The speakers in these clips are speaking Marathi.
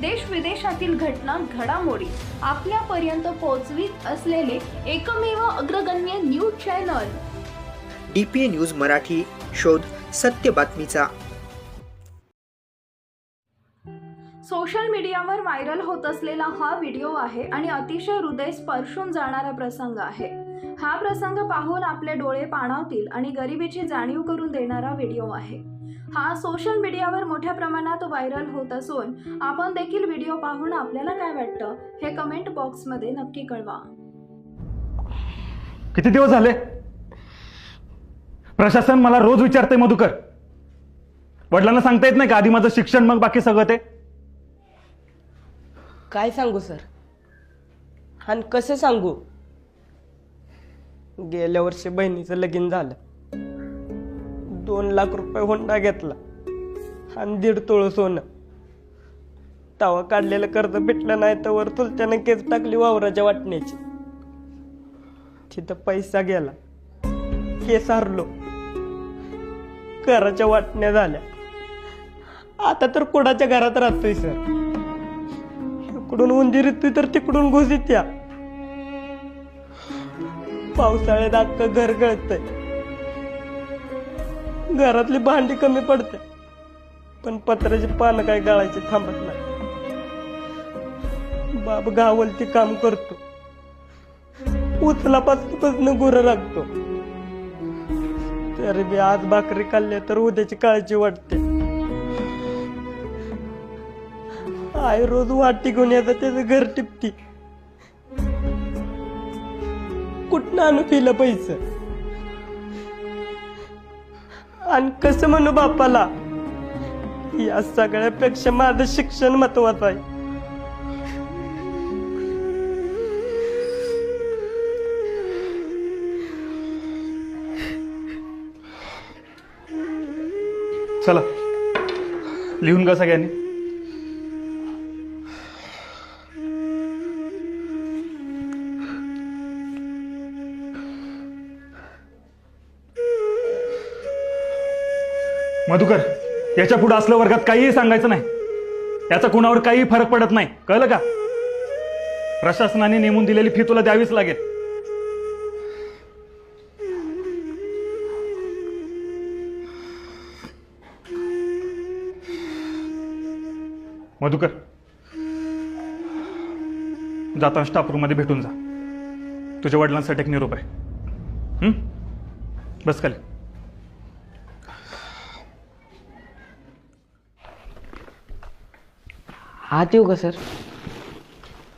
देश विदेशातील घटना घडामोडी आपल्यापर्यंत पोहोचवीत असलेले एकमेव अग्रगण्य news channel. DPA news Marathi शोध सत्य बातमीचा. सोशल मीडियावर व्हायरल होत असलेला हा व्हिडिओ आहे आणि अतिशय हृदय स्पर्शून जाणारा प्रसंग आहे. हा प्रसंग पाहून आपले डोळे पाणावतील आणि गरिबीची जाणीव करून देणारा व्हिडिओ आहे. हा सोशल मीडियावर मोठ्या प्रमाणात व्हायरल होत असून आपण देखील व्हिडिओ पाहून आपल्याला काय वाटतं हे कमेंट बॉक्समध्ये नक्की कळवा. किती दिवस झाले? प्रशासन मला रोज विचारते मधुकर. वडिलांना सांगता येत नाही का आधी माझं शिक्षण मग बाकी सगळं ते? काय सांगू सर? आणि कसं सांगू? गेल्या वर्षी बहिणीचं लगीन झालं. दोन लाख रुपये होंडा घेतला आणि दीड तोळ सोनं. तवा काढलेलं कर्ज भेटलं नाही तर वर चुलत्यानं केस टाकली वावराच्या वाटण्याची तिथं पैसा गेला. केस हरलो. घराच्या वाटण्या झाल्या. आता तर कुडाच्या घरात राहतोय सर. इकडून उंदीर येतोय तर तिकडून घुस येत्या. पावसाळ्यात अख्खं घर गळतंय. घरातली भांडी कमी पडते. पण पत्राची पानं काय गाळायचे थांबत नाही. बाप गावलती काम करतो. उचलापासून गुरं राखतो. तरी बी आज भाकरी खाल्ली तर उद्याची काळजी वाटते. आय रोज वाटी घेऊन येतं त्याचं घर टिपती. कुठनं आणू पिलं पैसे? आणि कसं म्हणू बापाला? या सगळ्यापेक्षा माझं शिक्षण महत्वाचं आहे. चला. लिहून का सगळ्यांनी. मधुकर याच्यापुढे असलं वर्गात काहीही सांगायचं नाही. याचा कुणावर काहीही फरक पडत नाही. कळलं का? प्रशासनाने नेमून दिलेली फी तुला द्यावीच लागेल. मधुकर जाताना स्टाफ भेटून जा. तुझ्या वडिलांसाठी एक निरोप आहे. बस खाली. हात येऊ का सर?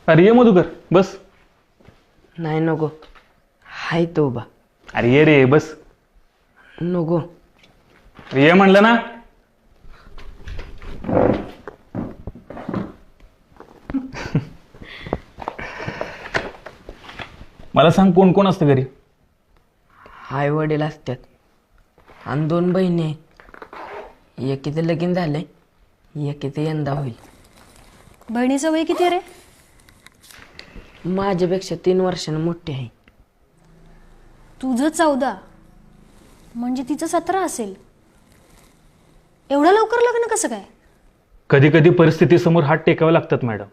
अरे ये मधुकर बस. नाही नको. हाय तो उभा अरे ये रे बस. नको. अरे ये म्हणलं ना. मला सांग कोण कोण असतं घरी? आई वडील असतात. आणि दोन बहिणी आहेत. एकीचं लगीन झालंय एकीचं यंदा होईल. बहिणीचं वय किती रे? माझ्यापेक्षा तीन वर्षानं मोठी आहे. तुझं चौदा. म्हणजे तिचं सतरा असेल. एवढं लवकर लग्न कसं काय? कधी कधी परिस्थितीसमोर हात टेकावे लागतात मॅडम.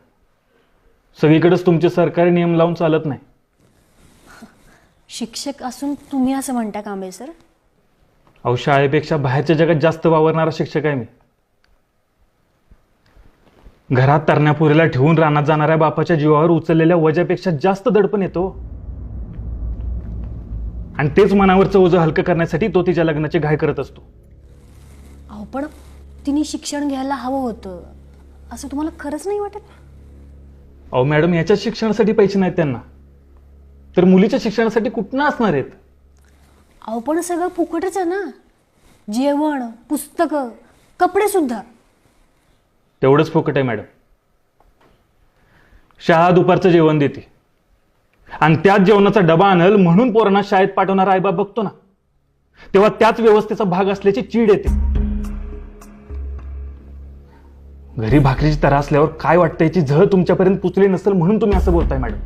सगळीकडेच तुमचे सरकारी नियम लावून चालत नाही. शिक्षक असून तुम्ही असं म्हणता कांबळे सर? अहो शाळेपेक्षा बाहेरच्या जगात जास्त वावरणारा शिक्षक आहे मी. घरात तरण्यापुरीला ठेवून रानात जाणाऱ्या बापाच्या जीवावर उचललेल्या वजापेक्षा जास्त दडपण येतो. आणि तेच मनावरचं ओझं हलकं करण्यासाठी तो तिच्या लग्नाची घाय करत असतो. अहो पण तिने शिक्षण घ्यायला हवं होतं. असं तुम्हाला खरंच नाही वाटत? अहो मॅडम याच्याच शिक्षणासाठी पैसे नाहीत त्यांना. तर मुलीच्या शिक्षणासाठी कुठनं असणार आहेत? अहो पण सगळं फुकटच आहे ना. जेवण पुस्तकं कपडे सुद्धा तेवढंच फुकट आहे मॅडम. शाळा दुपारचं जेवण देते. आणि त्याच जेवणाचा डबा आणल म्हणून पोरांना शाळेत पाठवणारा आईबाप बघतो ना. तेव्हा त्याच व्यवस्थेचा भाग असल्याची चीड येते. घरी भाकरीची तरा असल्यावर काय वाटतं याची झळ तुमच्यापर्यंत पुचली नसेल म्हणून तुम्ही असं बोलताय मॅडम.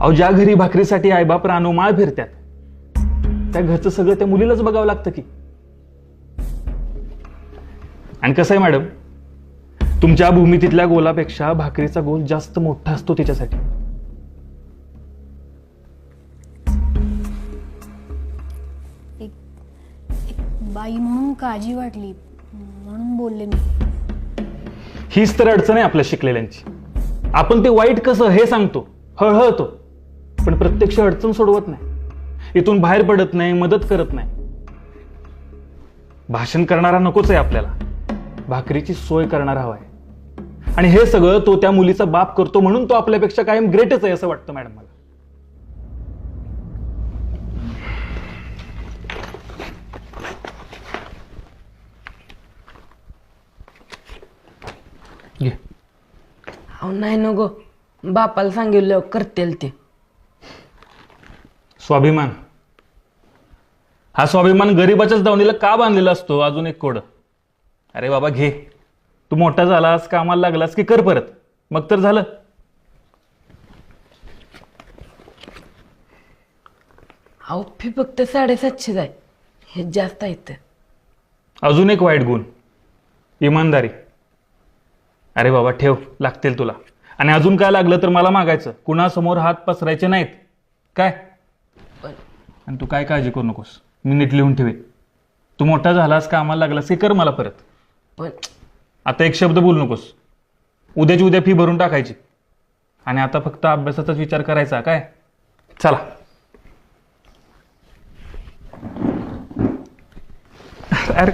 अहो ज्या घरी भाकरीसाठी आईबाप रानोमाळ फिरतात त्या घरचं सगळं त्या मुलीलाच बघावं लागतं की. आणि कसं आहे मॅडम? तुमच्या भूमितीतल्या गोलापेक्षा भाकरीचा गोल जास्त मोठा असतो तिच्यासाठी. बाई म्हणून काळजी वाटली म्हणून बोलले मी. हीच तर अडचण आहे आपल्या शिकलेल्यांची. आपण ते वाईट कसं हे सांगतो हळहळतो पण प्रत्यक्ष अडचण सोडवत नाही. इथून बाहेर पडत नाही मदत करत नाही. भाषण करणारा नकोच आहे आपल्याला. भाकरीची सोय करणारा हवा आहे. आणि हे सगळं तो त्या मुलीचा बाप करतो म्हणून तो आपल्यापेक्षा कायम ग्रेटच आहे असं वाटतं मॅडम मला. अहो नाही नको. बापाला सांगितलं करतील ते. स्वाभिमान. हा स्वाभिमान गरीबाच्याच दावणीला का बांधलेला असतो? अजून एक कोड. अरे बाबा घे. तू मोठा झालास कामाला लागलास की कर परत. मग तर झालं. अहो फी फक्त साडेसातशे आहे. हे जास्त आहेत अजून एक वाईट गुण. इमानदारी. अरे बाबा ठेव लागतील तुला. आणि अजून काय लागलं तर मला मागायचं. कुणासमोर हात पसरायचे नाहीत. काय? पण आणि तू काय काळजी करू नकोस. मी नीट लिहून ठेवे तू मोठा झालास कामाला लागलास की कर मला परत. पण आता एक शब्द बोलू नकोस. उद्याची उद्या फी भरून टाकायची. आणि आता फक्त अभ्यासाचाच विचार करायचा काय? चला. अरे.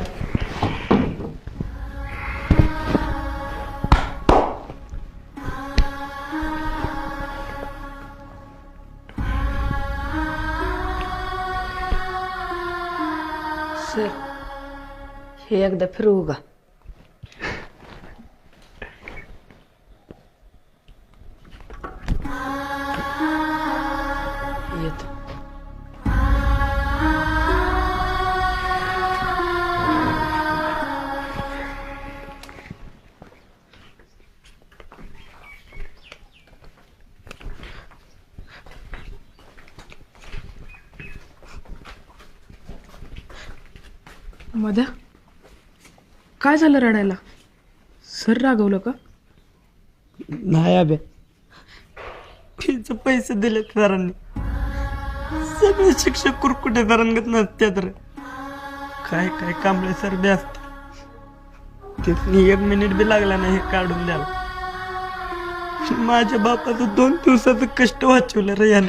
सर हे एकदा फिरवू का? मध्या काय झालं रडायला? सर रागवलं का? नाही अभ्या. फीचे पैसे दिले सरांनी. सगळे शिक्षक कुरकुटे सरांगत नसत्यात रे काय काय कांबळे सर बी असते तिथनी एक मिनिट बी लागला नाही हे काढून द्यायला. माझ्या बापाचं दोन दिवसाचं कष्ट वाचवलं रे याने.